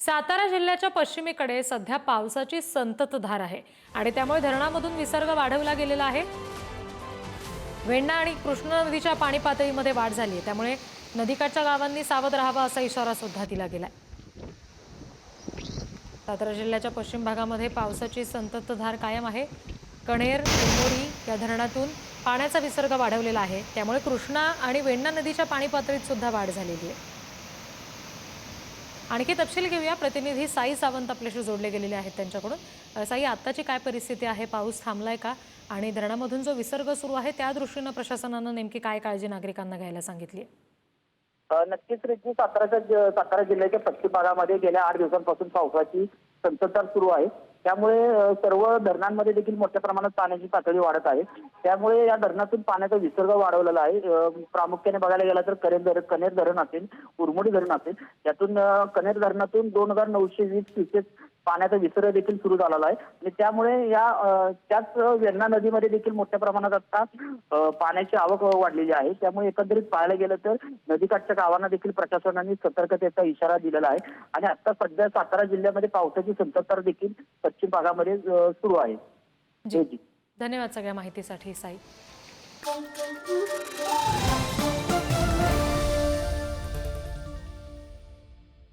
सातारा जिल्ह्याच्या पश्चिमेकडे सध्या पावसाची संततधार आहे आणि त्यामुळे धरणामधून विसर्ग वाढवला गेलेला आहे. वेण्णा आणि कृष्णा नदीच्या पाणी पातळीमध्ये वाढ झाली आहे. त्यामुळे नदीकाठच्या गावांनी सावध राहावा असा इशारा सुद्धा दिला गेलाय. सातारा जिल्ह्याच्या पश्चिम भागामध्ये पावसाची संततधार कायम आहे. कणेर टेंभोरी या धरणातून पाण्याचा विसर्ग वाढवलेला आहे. त्यामुळे कृष्णा आणि वेण्णा नदीच्या पाणी पातळीत सुद्धा वाढ झालेली आहे. आणखी तपशील घेऊया. प्रतिनिधी साई सावंत आपल्याशी जोडले गेलेले आहेत त्यांच्याकडून. साई आत्ताची काय परिस्थिती आहे? पाऊस थांबलाय का? आणि धरणामधून जो विसर्ग सुरू आहे त्या दृष्टीनं प्रशासनानं नेमकी काय काळजी नागरिकांना घ्यायला सांगितली नक्कीच रिद्धी साताराच्या सातारा जिल्ह्याच्या पश्चिम भागामध्ये गेल्या आठ दिवसांपासून पावसाची संततधार सुरू आहे. त्यामुळे सर्व धरणांमध्ये देखील मोठ्या प्रमाणात पाण्याची पातळी वाढत आहे. त्यामुळे या धरणातून पाण्याचा विसर्ग वाढवलेला आहे. प्रामुख्याने बघायला गेला तर कनेर धरण कनेर धरण असेल उरमोडी धरण असेल त्यातून कनेर धरणातून दोन हजार नऊशे वीस क्युसेक पाण्याचा विसर्ग देखील सुरू झालेला आहे. आणि त्यामुळे या त्याच वेण्णा नदीमध्ये देखील मोठ्या प्रमाणात आता पाण्याची आवक वाढलेली आहे. त्यामुळे एकंदरीत पाहायला गेलं तर नदीकाठच्या गावांना देखील प्रशासनाने सतर्कतेचा इशारा दिलेला आहे. आणि आता सध्या सातारा जिल्ह्यामध्ये पावसाची संततधार देखील पश्चिम भागामध्ये सुरू आहे. जी. धन्यवाद सगळ्या माहितीसाठी साई.